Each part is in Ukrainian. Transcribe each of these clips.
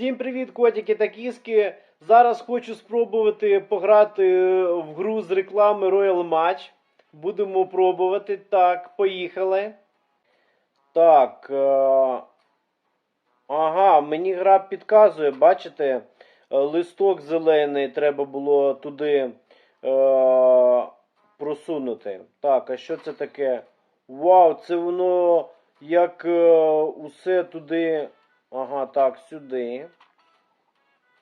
Всім привіт, котики та кіски. Зараз хочу спробувати пограти в гру з реклами Royal Match. Будемо пробувати. Так, поїхали. Так. Е... Ага, мені гра підказує, бачите, е, листок зелений треба було туди е... просунути. Так, а що це таке? Вау, це воно як е... усе туди. Ага, так, сюди.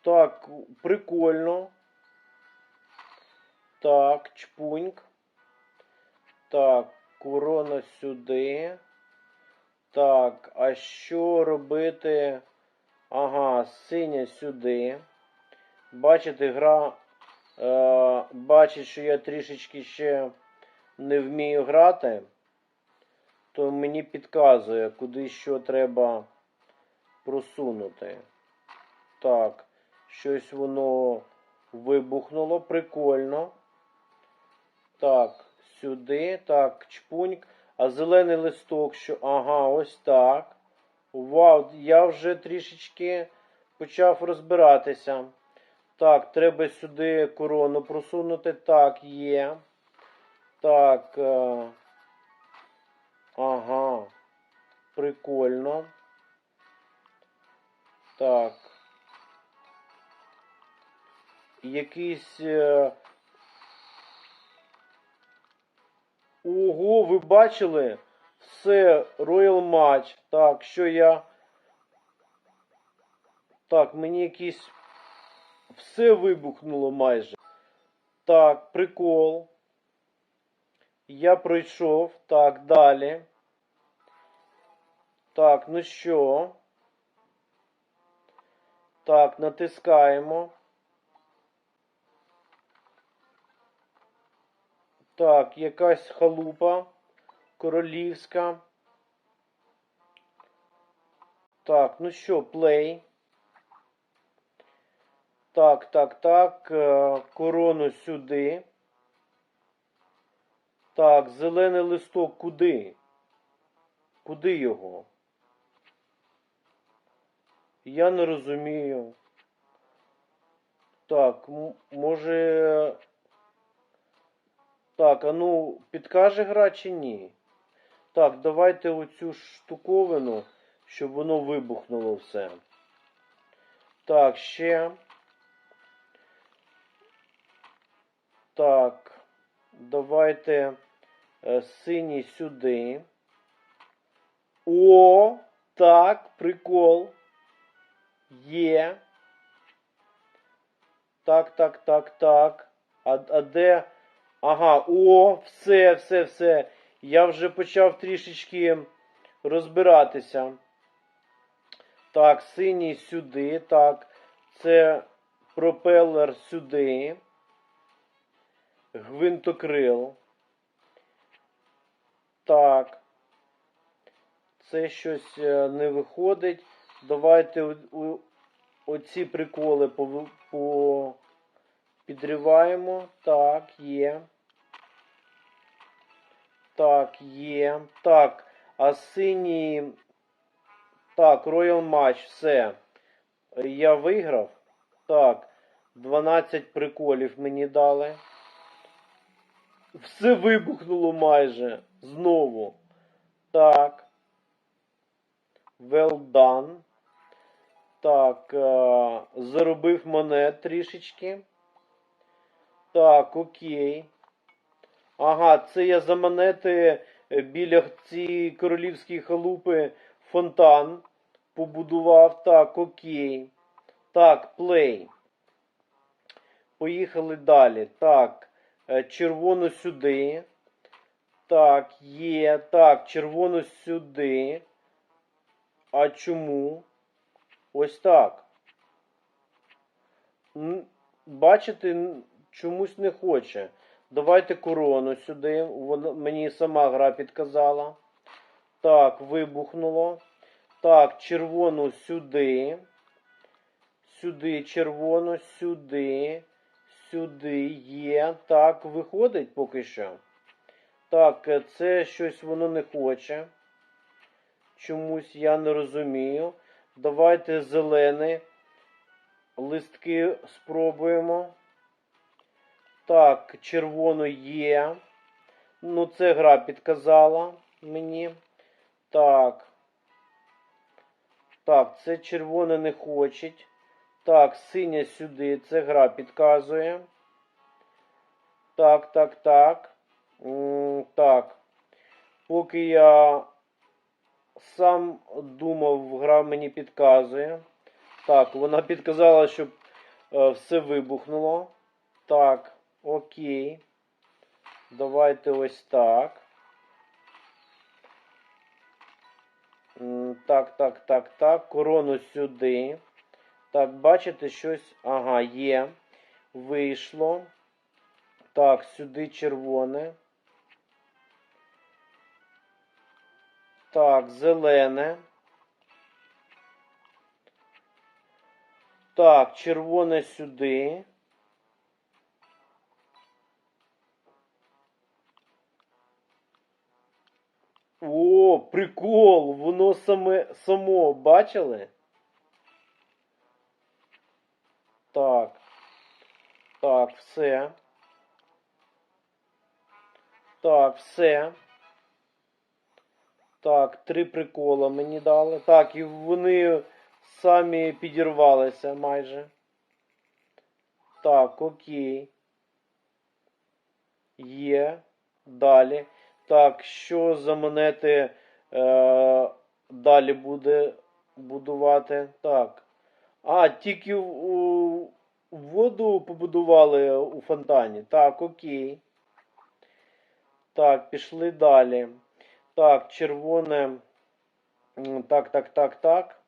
Так, прикольно. Так, чпуньк. Так, корона сюди. Так, а що робити? Ага, синя сюди. Бачите, гра е, бачить, що я трішечки ще не вмію грати, то мені підказує, куди що треба просунути. Так, щось воно вибухнуло. Прикольно. Так, сюди. Так, чпуньк. А зелений листок, що. Ага, ось так. Вау, я вже трішечки почав розбиратися. Так, треба сюди корону просунути. Так, є. Так. Е... Ага. Прикольно. Так. Якийсь. е, Ого, ви бачили? Все, Royal Match. Так, що я. Так, мені якийсь. Все вибухнуло майже. Так, прикол. Я пройшов. Так, далі. Так, ну що? Так, натискаємо. Так, якась халупа королівська. Так, ну що, плей. Так, так, так. е, Корону сюди. Так, зелений листок куди? Куди його? Я не розумію. Так, може. Так, а ну, підкаже гра чи ні? Так, давайте оцю штуковину, щоб воно вибухнуло все. Так, ще. Так, давайте е, синій сюди. О, так, прикол. Є. Так, так, так, так. А, а де. Ага, о, все, все, все. Я вже почав трішечки розбиратися. Так, синій сюди. Так, це пропелер сюди. Гвинтокрил. Так. Це щось е, не виходить. Давайте оці приколи по підриваємо. Так, є. Так, є. Так, а синій. Так, Royal Match, все. Я виграв. Так, 12 приколів мені дали. Все вибухнуло майже. Знову. Так. Well done. Так, е, заробив монет трішечки. Так, окей. Ага, це я за монети біля цієї королівської халупи фонтан побудував. Так, окей. Так, плей. Поїхали далі. Так, е, червоно сюди. Так, є. Так, червоно сюди. А чому? Ось так. Бачите, чомусь не хоче. Давайте корону сюди. Вона, мені сама гра підказала. Так, вибухнуло. Так, червону сюди. Сюди червону, сюди. Сюди є. Так, виходить поки що. Так, е, це щось воно не хоче. Чомусь я не розумію. Давайте зелений листки спробуємо. Так, червоно є. Ну, це гра підказала мені. Так. Так, це червоне не хочеть. Так, синя сюди. Це гра підказує. Так, так, так. М, Так. Поки я сам думав, гра мені підказує. Так, вона підказала, щоб е, все вибухнуло. Так, окей. Давайте ось так. Так, так, так, так. Корону сюди. Так, бачите, щось. Ага, є. Вийшло. Так, сюди червоне. Так, зелене. Так, червоне сюди. О, прикол! Воно саме само бачили? Так. Так, все. Так, все. Так, три прикола мені дали. Так, і вони самі підірвалися майже. Так, окей. Є. Далі. Так, що за монети е, далі буде будувати? Так. А, тільки у, воду побудували у фонтані. Так, окей. Так, пішли далі. Так, червоне. Так, так, так, так.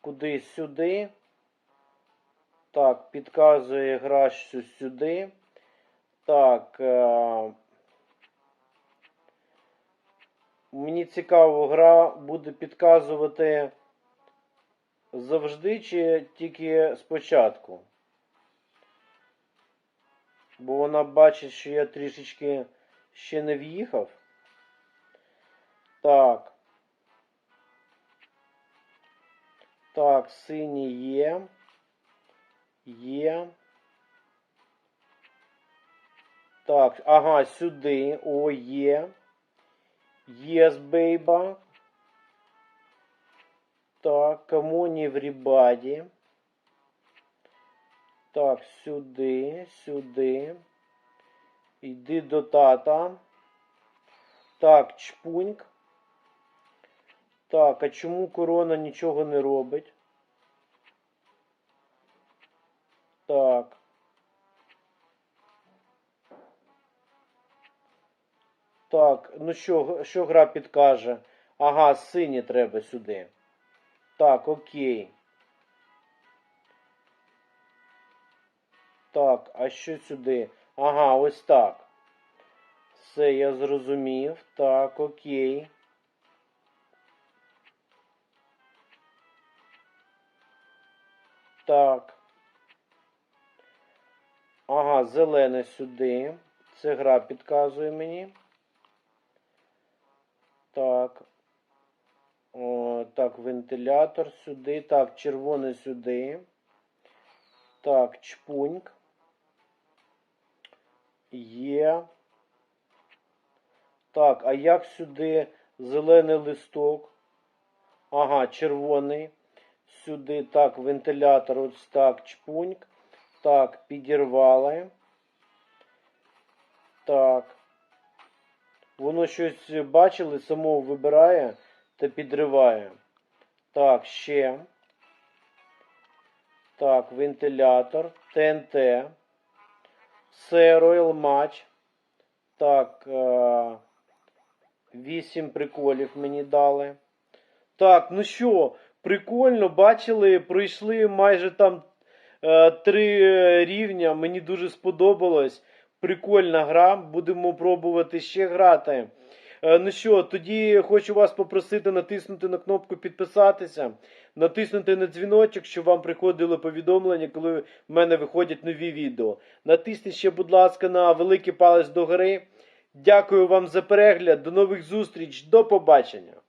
Куди сюди. Так, підказує гра що сюди. Так. Е, мені цікаво, гра буде підказувати завжди чи тільки спочатку. Бо вона бачить, що я трішечки ще не в'їхав. Так. Так, синій є. Є. Так, ага, сюди. О, є. Yes, baby. Так, come on everybody. Так, сюди, сюди. Йди до тата. Так, чпуньк. Так, а чому корона нічого не робить? Так. Так, ну що, що гра підкаже? Ага, сині треба сюди. Так, окей. Так, а що сюди? Ага, ось так. Все, я зрозумів. Так, окей. Так. Ага, зелене сюди. Це гра підказує мені. Так. О, так, вентилятор сюди. Так, червоне сюди. Так, чпуньк. Є. Так, а як сюди зелений листок? Ага, червоний. Сюди так, вентилятор, ось так, чпуньк. Так, підірвали. Так. Воно щось бачили, само вибирає та підриває. Так, ще. Так, вентилятор, ТНТ. Все, Royal Match. Так, е, 8 приколів мені дали. Так, ну що, прикольно, бачили, пройшли майже там е, три е, рівня. Мені дуже сподобалось. Прикольна гра. Будемо пробувати ще грати. Е, Ну що, тоді хочу вас попросити натиснути на кнопку підписатися, натиснути на дзвіночок, щоб вам приходили повідомлення, коли в мене виходять нові відео. Натисніть ще, будь ласка, на великий палець догори. Дякую вам за перегляд. До нових зустріч. До побачення.